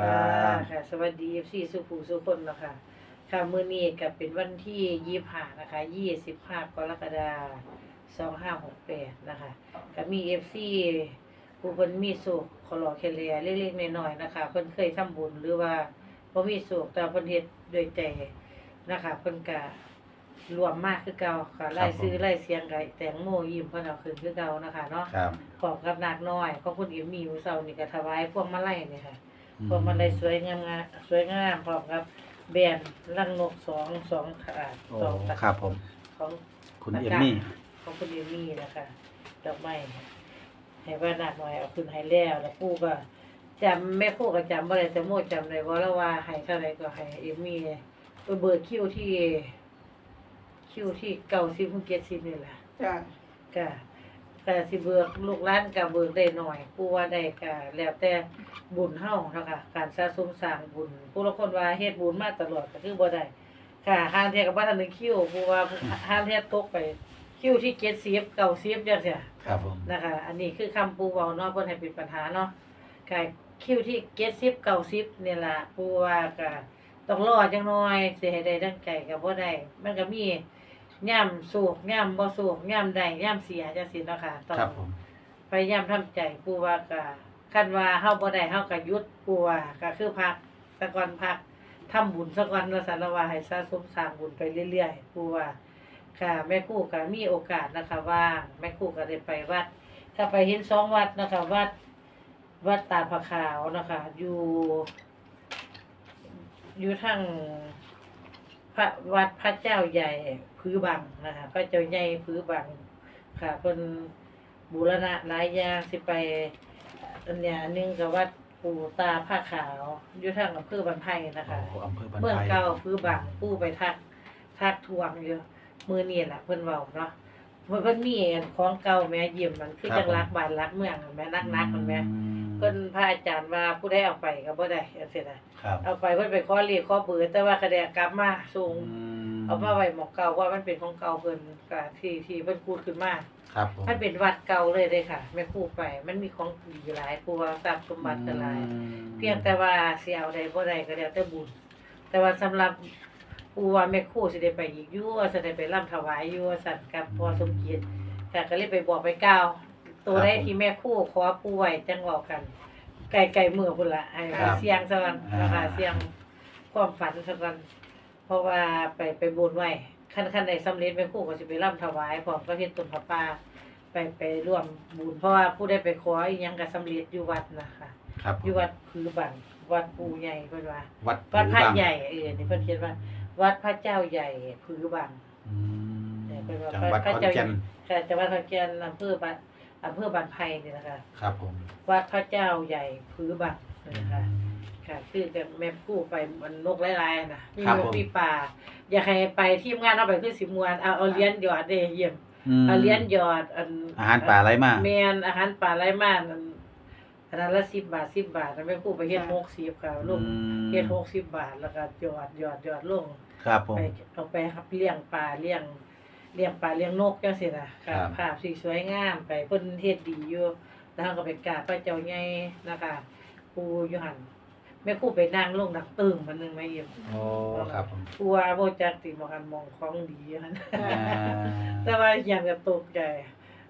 ครัค่ะบค่ะ สวัสดีสี่สุภูสุคนเนาะค่ะ ค่ะมื้อนี้ก็เป็นวันที่ยี่ห้านะคะยี่สิบห้ากรกฎาสองห้าหกแปดนะคะก็มีเอฟซีผู้เพิ่นมีสุขขอรอแคเลียเล็กๆน้อยๆนะคะเพิ่นเคยทำบุญหรือว่าบ่มีสุขแต่เพิ่นเฮ็ดด้วยใจนะคะเพิ่นก็รวมมากคือเก่าค่ะไล่ซื้อไล่เสียงไก่แตงโมยิ้มเพิ่นเอาขึ้นคือเก่านะคะเนาะครับพร้อมกับนักน้อยของคุณอิมมีอยู่เซานี่ก็ถวายพวงมาลัยนี่ค่ะ พวงมาลัยสวยงามๆสวยงามพร้อมกับแบรนด์ลังนกสองสองถาดโอ้สองถาดครับผม ของคุณเอมมี่ ของคุณอิมมี่นะคะดอกไม้ให้ว่านักน้อยเอาขึ้นให้แล้วแล้วปู่ก็จำแม่ปู่ก็จำบ่ได้แต่โมจำได้ว่าแล้วว่าให้เท่าไหร่ก็ให้เอมมี่ไปเบิกคิวที่ คิวที่เก่าสิบเจ็ดสิบนี่แหละจ้ะ ก็ ก็สิเบิกลูกหลานก็เบิกได้หน่อยผู้ว่าได้ก็แล้วแต่บุญเฮาเนาะค่ะการสะสมสร้างบุญผู้ละคนว่าเฮ็ดบุญมาตลอดก็คือบ่ได้ค่ะห้างเที่ยก็บ่ทันได้คิวผู้ว่าห้างเที่ยตกไปคิวที่70 90จังซี่ครับผมนะคะ อันนี้คือคำปูเว้าเนาะเพิ่นให้เป็นปัญหาเนาะก็คิวที่70 90นี่ล่ะผู้ว่าก็ต้องรอจังน้อยสิให้ได้ดังใจก็บ่ได้มันก็มี ย่ำสูกย่ำบ่สูกย่ำใดย่ำเสียจังซี่เนาะค่ะต้องครับผมพยายามทำใจผู้ว่าก็คันว่าเฮาบ่ได้เฮาก็หยุดผู้ว่าก็คือพักสะก่อนพักทำบุญสะก่อนว่าซั่นแล้วว่าให้สะสมสร้างบุญไปเรื่อยๆผู้ว่า ค่ะแม่ครูก็มีโอกาสนะคะว่างแม่ครูก็ได้ไปวัดก็ไปเห็นสองวัดนะคะวัด วัดตาพระขาวนะคะ อยู่ อยู่ทางพระวัดพระเจ้าใหญ่ พื้บังนะคะพระเจ้าใหญ่พื้บังค่ะเพิ่นบูรณะหลายอย่างสิไปอันเนี้ยอันหนึงกับวัดปู่ตาผ้าขาวอยู่ทางอำเภอบันไพนะคะโอ้อำเภอบันเมืองไพเก่าพื้บังปู่ไปทักทักทวงอยู่มือนี่แหละเพิ่นเว้าเนาะเพิ่นเพิ่นมีอันของเก่าแม่ยิ้มมันคือจังรักบ้านรักเมืองอะแม่นักนักๆมันแม่อืมเพิ่นพระอาจารย์ว่าผู้ใดเอาไปก็บ่ได้จังซี่นะครับเอาไปเพิ่นไปขอเรียกขอเบอร์แต่ว่าคะแนนกลับมาส่งอืม เอามาไว้หมองเก่าว่ามันเป็นของเก่าเพิ่นก็ที่ที่เพิ่นพูดขึ้นมาครับผมมันเป็นวัดเก่าเลยเด้ค่ะแม่ครูไป มันมีของดีหลายผู้ว่าทรัพย์สมบัติก็หลายอืมเพียงแต่ว่าสิเอาได้บ่ได้ก็แล้วแต่บุญ แต่ว่าสำหรับผู้ว่าแม่ครูสิได้ไปอีกอยู่ว่าสิได้ไปร่ำถวายอยู่ว่าสั่นกับพ่อสมเกียรติแต่ก็เลยไปบอกไปกล่าว ตัวได้ที่แม่ครูขอปู่ไว้จังเว้ากัน ไกลๆมือพุ่นละให้ว่าเสียงซะก่อนนะคะเสียงความฝันซะก่อนเพ ราะว่าไปไปบนไว้คันคันใดสำเร็จแม่ครูก็สิไปร่ำถวายพร้อมกับเฮ็ดต้นผ้าป่าไปไปร่วมบุญเพราะว่าผู้ได้ไปขออีหยังก็สำเร็จอยู่วัดนะคะครับผมอยู่วัดผือบังวัดปู่ใหญ่เพิ่นว่า วัดวัดพระผือบังใหญ่เออนี่เพิ่นเขียนว่า วัดพระเจ้าใหญ่ผือบังอืมเนี่ยเป็นว่าจังหวัดพระขอนเจ้าแก่นค่ะจังหวัดขอนแก่นอำเภอบ้านอำเภอบ้านไผ่นี่นะคะ ครับผมวัดพระเจ้าใหญ่ผือบังนะคะ ค่ะคือกับแม่ผู้ไปมันนกหลายๆนะมีครับนผกมมีป่าอยากให้ไปทีมงานเอาไปคือสิมวนเอาเอาเหรียญหยอดเด้เยี่ยมมเอาเหรียญหยอดอันอาหารป่าไรมาแม่นอาหารป่าไรมาอันอันนั้นละ10บาท10บาทแล้วแม่ผู้ไปเฮ็ด60ค่ะลงอืมเฮ็ด60บาทแล้วก็หยอดหยอดหยอดลง ครับผม ไปเอาไปครับเลี้ยงปลาเลี้ยงเลี้ยงปลาเลี้ยงนกจังซี่น่ะครับภาพสีสวยงามไปเพิ่นเฮ็ดดีอยู่แล้วเราก็ไปกราบพระเจ้าใหญ่นะคะปู่อยู่หั่น แม่ครูไปนั่งลงดักตึงมันหนึงมาเยี่ยมโอ้ครับผมปู่ว่าบ่จักสิมองกันมองของดีอยู่หั่นอ่าแต่ว่ายังก็ตกใจ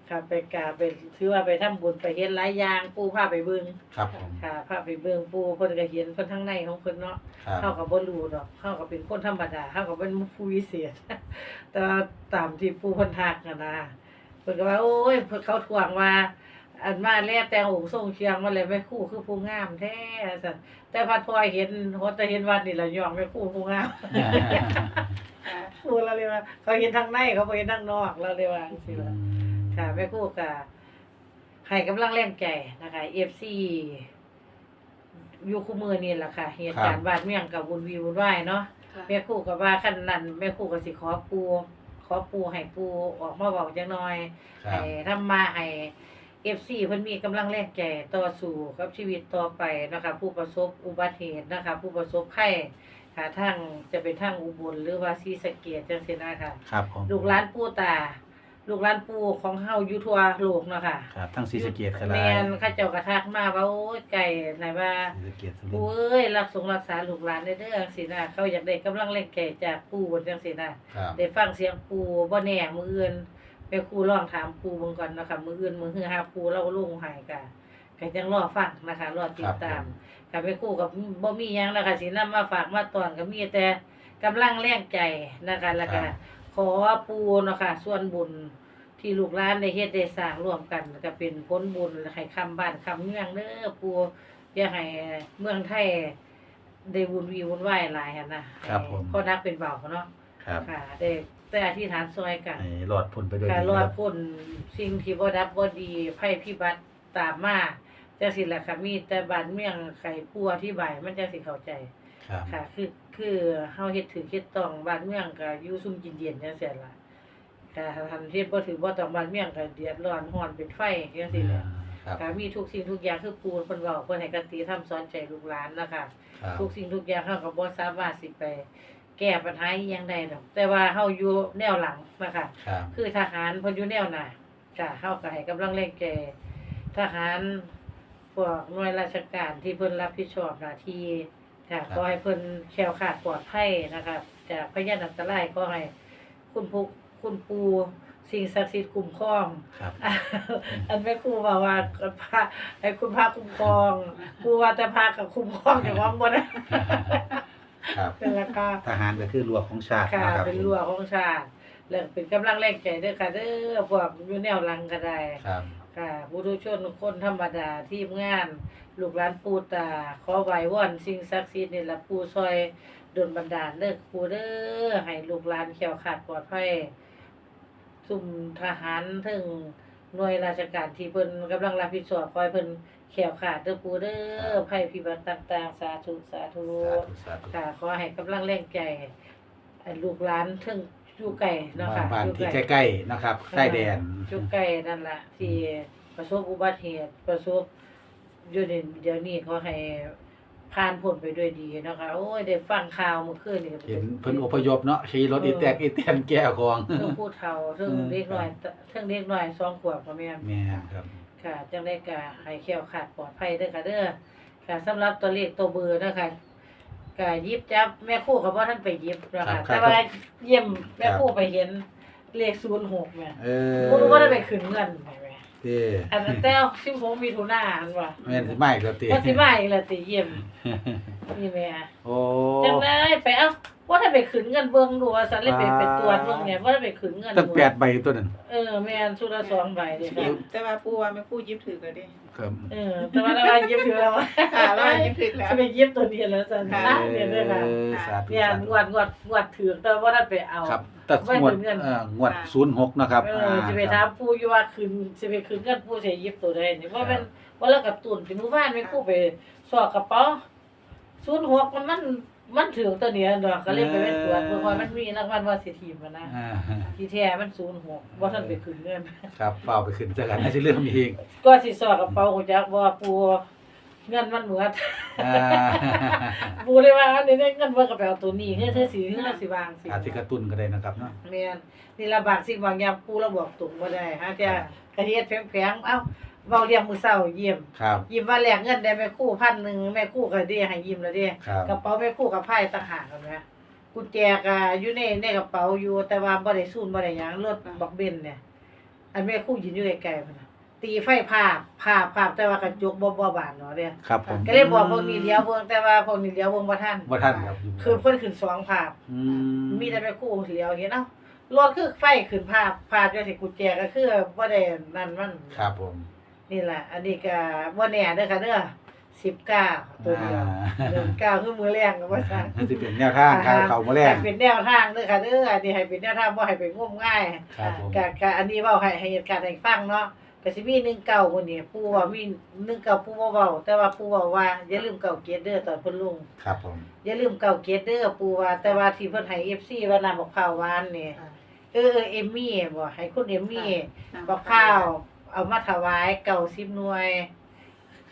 ค่ะไปกราบไปถือว่าไปทำบุญไปเฮ็ดหลายอย่างปู่พาไปเบิ่งครับผมค่ะพาไปเบิ่งปู่เพิ่นก็เห็นเพิ่นทั้งในของเพิ่นเนาะ ครับเฮาก็บ่รู้ดอกเฮาก็เป็นคนธรรมดาเฮาก็เป็นผู้วิเศษ แต่ว่าตามที่ผู้เพิ่นทักอะนะเพิ่นก็ว่า โอ้ยเพิ่นเขาทวงว่า อันมาแลแต่งองค์ทรงเชียงมาเลยแม่ครูคือผู้งามแท้ซั่นแต่พัดพลอยเห็นฮอดแต่เห็นวัดนี่ล่ะยอมแม่ครูผู้งามครูเราเลยว่า เขาเห็นทางในเขาบ่เห็นทางนอกเราเลยว่าจังซี่ล่ะค่ะแม่ครูก็ให้กำลังแรงใจนะคะ FC อยู่คู่มือนี่แหละค่ะเหตุการณ์บ้านเมืองกับวุ่นวีวุ่นวายเนาะแม่ครูก็ว่าคันนั้นแม่ครูก็สิขอปูขอปูให้ปูออกมาเว้าจังหน่อยครัให้บทำมาให้ FC เพิ่นมีกำลังแรงใจต่อสู้กับชีวิตต่อไปนะคะผู้ประสบอุบัติเหตุนะคะผู้ประสบภัยค่ะทางจะเป็นทางอุบลหรือว่าศรีสะเกษจังซี่นะคะครับผมลูกหลานปู่ตา ลูกหลานปู่ของเฮาอยู่ทั่วโลกเนาะค่ะครับทั้งศรีสะเกษก็ได้แม่นเขาเจ้ากระทักมาว่าโอ้ยไก่ไหนว่า ศรีสะเกษสุรินปู่ทร์เอ้ยรักสงรักษาลูกหลานได้เด้อจังซี่นะเขาอยากได้กำลังแรงใจจากปู่จังซี่นะครับ ได้ฟังเสียงปู่บ่แน่มื้ออื่น ไปครูลองถามปู่เบิ่งก่อนเนาะค่ะมื้ออื่นมื้อฮือหาปู่เราลงให้ก็ก็จังรอฟังนะคะ รอติดตามค่ะไปครูกับบ่มีหยังแล้วค่ะสินำมาฝากมาตอนก็มีแต่กำลังแรงใจนะคะแล้วก็ขอปู่เนาะค่ะส่วนบุญที่ลูกหลานได้เฮ็ดได้สร้างร่วมกันก็เป็นผลบุญให้คำบ้านคำเมืองเด้อปู่อย่าให้เมืองไทยได้วุ่นวีวุ่นวายหลายหั่นนะครับผมเพราะนักเป็นเบาเนาะครับ ค่ะได้ แต่อธิษฐานซอยกันให้รอดพ้นไปด้วยค่ะดีรอคดรับพ้นสิ่งที่บ่ดับบ่ดีภัยพิบัติตามมาจังซี่แหละค่ะมีแต่บ้านเมืองไข่ปัวที่บายมันจังสิเข้าใจ ครับค่ะคือคือเฮาเฮ็ดถูกเฮ็ดต้องบ้านเมืองก็อยู่ซุ่มกินเย็นจังซี่ล่ะค่ะทันเฮ็ดบ่ถือบ่ต้องบ้านเมืองก็เดือดร้อนร้อนเป็นไฟจังซี่แหละครับค่ะมีทุกสิ่งทุกอย่างคือปูเพิ่นเว้าเพิ่นให้กติทำสอนใจลูกหลานนะคะครับทุกสิ่งทุกอย่างเฮาก็บ่สามารถสิไป แก้ปัญหาอิหยังได้ดอก แต่ว่าเฮาอยู่แนวหลังนะคะครับคือทหารเพิ่นอยู่แนวหน้าจ้ะเฮาก็ให้กำลังแรงแก่ทหารพวกหน่วยราชการที่เพิ่นรับผิดชอบหน้าที่ค่ะขอให้เพิ่นแคล้วคลาดปลอดภัยนะคะจากพยานอันตรายขอให้คุณผู้คุณปู่สิ่งศักดิ์สิทธิ์คุ้มครอง ครับ อันแม่ครูบอกว่าพระให้คุณพระคุ้มครองครูว่าแต่พระกับคุ้มครองอย่างว่าบ่นะ ครับเป็นราคาทหารก็คือรั้วของชาติค่ะนะครับเป็นรั้วของชาติแล้วเป็นกำลังแรงใจเด้อค่ะเด้อพวกอยู่แนวหลังก็ได้ครับค่ะผู้ทุชนคนธรรมดาทีมงานลูกหลานปู่ตา ขอไหว้วอนสิ่งศักดิ์สิทธิ์นี่ล่ะปู่ซอยดลบันดาลเด้อปู่เด้อให้ลูกหลานแข็งขาดปลอดภัยซุ่มทหารถึงหน่วยราชการที่เพิ่นกำลังรับผิดชอบคอยเพิ่น แข็งขาดเด้อปู่เด้อภัยพิบัติต่าง ๆ สาธุสาธุสาธุสาธุค่ะ ขอให้กำลังแรงใจให้ลูกหลานถึงอยู่ไกลเนาะค่ะบ้านอยู่ที่ไกล ใกล้ๆนะครับใกล้แดนอยู่ใกล้นั่นล่ะที่ประสบอุบัติเหตุประสบอยู่ในเดี๋ยวนี้เขาให้ผ่านพ้นไปด้วยดีเนาะค่ะโอ้ยได้ฟังข่าวเมื่อคืนนี่เห็นเพิ่นอพยพเนาะขี่รถอีแตกอีแตนแก้ของเทั้งผู้เฒ่าเทั้งอืมเด็กน้อยเทั้งเด็กน้อยสองขวบก็แม่น แม่นครับ ค่ะจังได้ก็ให้แคล้วคลาดปลอดภัยเด้อค่ะเด้อค่ะสำหรับตัวเลขตัวเบอร์เนาะคะก็หยิบจับแม่ครู่ก็บ่ทันไปหยิบเนาะครัคะบแต่ว่าเยี่ยมแม่ครับครู่ไปเห็นเลข06แม่เออบ่รู้ว่าได้ไปขึ้นเงินไหมแม่เด้อันนั้นแต่16มิถุนายนว่ะแม่นสิมาอีกแล้วติว่าสิมาอีกแล้วติเยี่ยมนี่แม่โอ้จังได้ไปเอ้า ว่าถ้าไปขึ้นเงินเบิ่งดูว่าซั่นเลยไปไปตรวจเบิ่งเนี่ยว่าถ้าไปขึ้นเงินตั้งดูแปดใบตัวนั้นเออแม่นสุดละสองใบเด้ค่ะแต่ว่าปูว่าไม่พูดยิบถือกันดิครับเออแต่ว่าเรายิบถือแล้วค่ะแล้วว่ายิบถือแล้วจะไปยิบตัวนี้แล้วสันค่ะนะเนี่ยด้วยค่ะเออสาธุเนี่ยสาธุงวดงวดงวดถือแต่ว่าท่านไปเอาครับแต่ไม่งวดถึงเงินเอ่องวด06นะครับเออจะไปถามผู้อยู่ว่าคืนจะไปคืนเงินผู้เสียยิบตัวใดนี่ว่าเป็นว่าแล้วกับตุนที่หมู่บ้านไม่คู่ไปสอกกระเป๋าศูนย์หกมันมัน มันถือตัวเนี้ยดอกก็เลยไปเป็นตรวจเพื่อว่ามันมีรางวัลว่าสิทีมมันนะอ่าที่แท้มันศูนย์หกว่าท่านไปคืนเงินครับเฝ้าไปขึ้นจักกันให้สิเรื่องมีอีกก็สิสอกกระเป๋าของจักว่าปูเงินมันเหมือนอ่าปูเลยว่าอันนี้ได้เงินเบิ่งกระเป๋าตัวนี้เฮ้ยเธอสิเฮือสิวางสิอาจสิกระตุ้นก็ได้นะครับเนาะแม่นนี่ละบางสิ่งบางอย่างปูเราบอกตรงบ่ได้ฮะแต่กระเฮ็ดแพงๆเอ้า เว้าเรียงมื้อเช้าเยี่ยมครับ ยิ้มว่าแลกเงินได้แม่ครู่พันหนึ่งแม่ครู่ก็ได้ให้ยิ้มแล้วเด้ครับ กระเป๋าแม่ครู่กับไพ่ต่างหากกันนะกุญแจก็อยู่ในในกระเป๋าอยู่แต่ว่าบ่ได้ซูนบ่ได้หยังรถบักเบนเนี่ย อันแม่ครู่ยืนอยู่ไกลๆพุ่นน่ะตีไฟภาพภาพภาพแต่ว่ากระจกบ่บ่บานเนาะเด้ครับผมก็เลยบอกพวกนี้เลี้ยวเบิ่งแต่ว่าพวกนี้เลี้ยวเบิ่งบ่ทันบ่ทันครับคือเพิ่นขึ้นสองภาพ อืมมีแต่แม่ครู่เลี้ยวเห็นเอ้ารถคือไฟขึ้นภาพภาพจังซี่กุญแจก็คือบ่ได้นั่นมัน ครับผม นี่แหละ อันนี้ก็บ่แน่เด้อค่ะเด้อ19ตัวเดียวเดือนเก้าคือมือแรงก็ว่าซั่นมันสิเป็นแนวทางการเข้ามาแรกให้เป็นแนวทางเด้อค่ะเด้ออันนี้ให้เป็นแนวทางบ่ให้ไปงมง่ายครับผมก็ก็อันนี้เว้าให้ให้เหตุการณ์ให้ฟังเนาะก็สิมี19คนนี้ผู้ว่ามี19ผู้บ่เว้าแต่ว่าผู้เว้าว่าอย่าลืมเก่าเกียรติเด้อตอนเพิ่นลงครับผมอย่าลืมเก่าเกียรติเด้อผู้ว่าแต่ว่าที่เพิ่นให้ FC ว่าน้ำบักพร้าวหวานนี่เออเออเอมมี่บ่ให้คุณเอมมี่บักข้าว เอามาถวายเก่าสิบหน่วย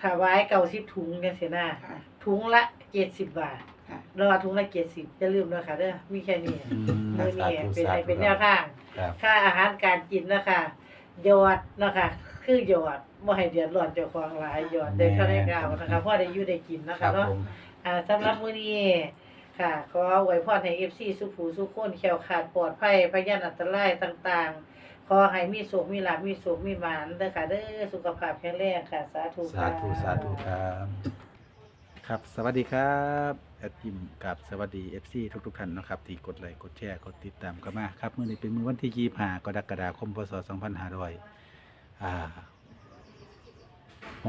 ถวายเก่าสิบถุงกันเสียหน้าค่ะ ถุงละเจ็ดสิบบาทค่ะรอถุงละ70อย่าลืมเด้อค่ะเด้อมีแค่นี้อืมมื้อสานี้ธุเป็นสาให้ธุเป็นแนวทาง ครับค่าอาหารการกินนะคะหยอดนะคะคือหยอดบ่ให้เดือดร้อนเจ้าของหลายหยอดได้เท่าได้กล่าวนะคะเพราะได้อยู่ได้กินนะครัคะบเนาะ ผม อ่าสำหรับมื้อนี้ค่ะขออวยพรให้ FC สุขูสุขคนแคล้วคลาดปลอดภัยพยานอันตรายต่างๆ ขอให้มีสุขมีลาภมีสุขมีหมานเด้อค่ะเด้อสุขภาพแข็งแรงค่ะ สาธุสาธุสาธุครับครับ สวัสดีครับแอดยิมกับสวัสดี FC ทุกทุกๆท่านนะครับที่กดไลค์กดแชร์กดติดตามกันมาครับมื้อนี้เป็นมื้อวันที่25กรกฎาคมพศ2500อ่า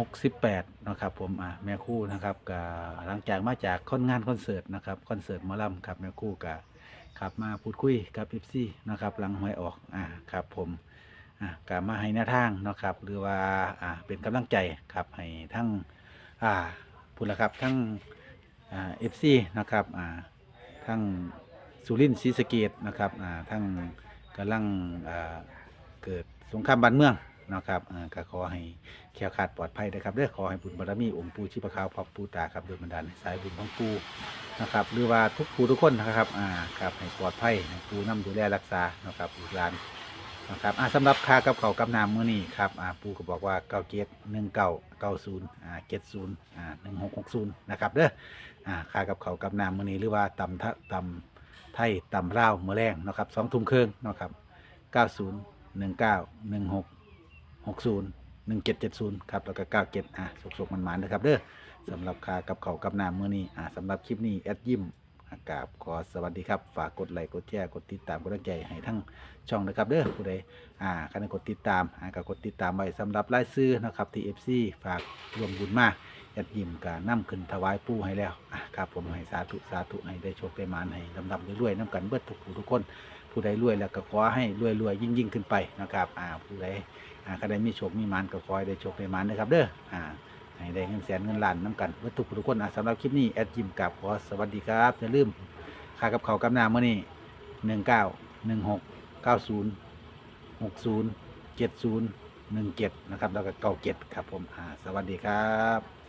68นะครับผมอ่าแม่ครู่นะครับก็หลังจากมาจากคอนงานคอนเสิร์ตนะครับคอนเสิร์ตหมอลำครับแม่ครู่ก็ ครับมาพูดคุยกับ FC นะครับหลังหวยออกอ่าครับผมอ่ากมาให้แนวทางนะครับ หรือว่าอ่าเป็นกำลังใจครับให้ทั้งอ่าพูดล้วครับทั้งเอฟซีนะครับอ่าทั้งสุรินทร์ศรีสะเกดนะครับอ่าทั้งกำลังอ่าเกิดสงครามบ้านเมือง นะครับอ่าก็ขอให้แคล้วคลาดปลอดภัยนะครับเด้อขอให้บุญบารมีองค์ปู่ชีพขาวพ่อปู่ตาครับโดยบันดาลให้สายบุญของปู่นะครับหรือว่าทุกผู้ทุกคนนะครับอ่าครับให้ปลอดภัยให้ปู่นำดูแลรักษานะครับลูกหลานนะครับอ่าสำหรับค่ากับเขาวกับน้ำมื้อนี้ครับอ่าปู่ก็บอกว่าเก้าเกตหนึ่งเก้าเก้าศูนย์อ่าเกตศูนย์อ่าหนึ่งหกหกศูนย์นะครับเด้ออ่าค่ากับเขาวกับน้ำมื้อนี้หรือว่าตำทะตำไทยตำเล่าวมื้อแรงเนาะครับสองทุ่มครึ่งเนาะครับเก้าศูนย์หนึ่งเก้าหนึ่งหก หกศูนย์หนึ่งเจ็ดเจ็ดศูนย์ครับแล้วก็เก้าเจ็ดอ่าสุกๆมันๆนะครับเด้อสำหรับค่ากับเขากับน้ำมือนี้อ่าสำหรับคลิปนี้แอดยิมอากาศขอสวัสดีครับฝากกดไลค์กดแชร์กดติดตามกดตั้งใจให้ทั้งช่องนะครับเด้อผู้ใดอ่าคันกดติดตามอ่าก็กดติดตามไว้สำหรับรายซื้อนะครับที่ FC ฝากรวมบุญมาแอดยิมกานํขึ้นถวายปู่ให้แล้วอะครับผมให้สาธุสาธุให้ได้โชคได้หมานให้ลำดับรวยๆน้ำกันเบิดทุกผู้ทุกคน ผู้ใดรวยแล้วก็ขอให้รวยๆยิ่งยิ่งๆขึ้นไปนะครับอ่าผู้ใด อ่าก็ได้มีโชคมีมานก็คอยได้โชคได้มานนะครับเด้ออ่าให้ได้เงินแสนเงินล้านน้ำกันวัตถุทุกคนอะสำหรับคลิปนี้แอดยิมกับขอสวัสดีครับอย่าลืมค่ากับเขาวกับน้ำมื้อนี้หนึ่งเก้าหนึ่งหกเก้าศูนย์หกศูนย์เจ็ดศูนย์หนึ่งเจ็ดนะครับแล้วก็เก้าเจ็ดครับผมอ่าสวัสดีครับ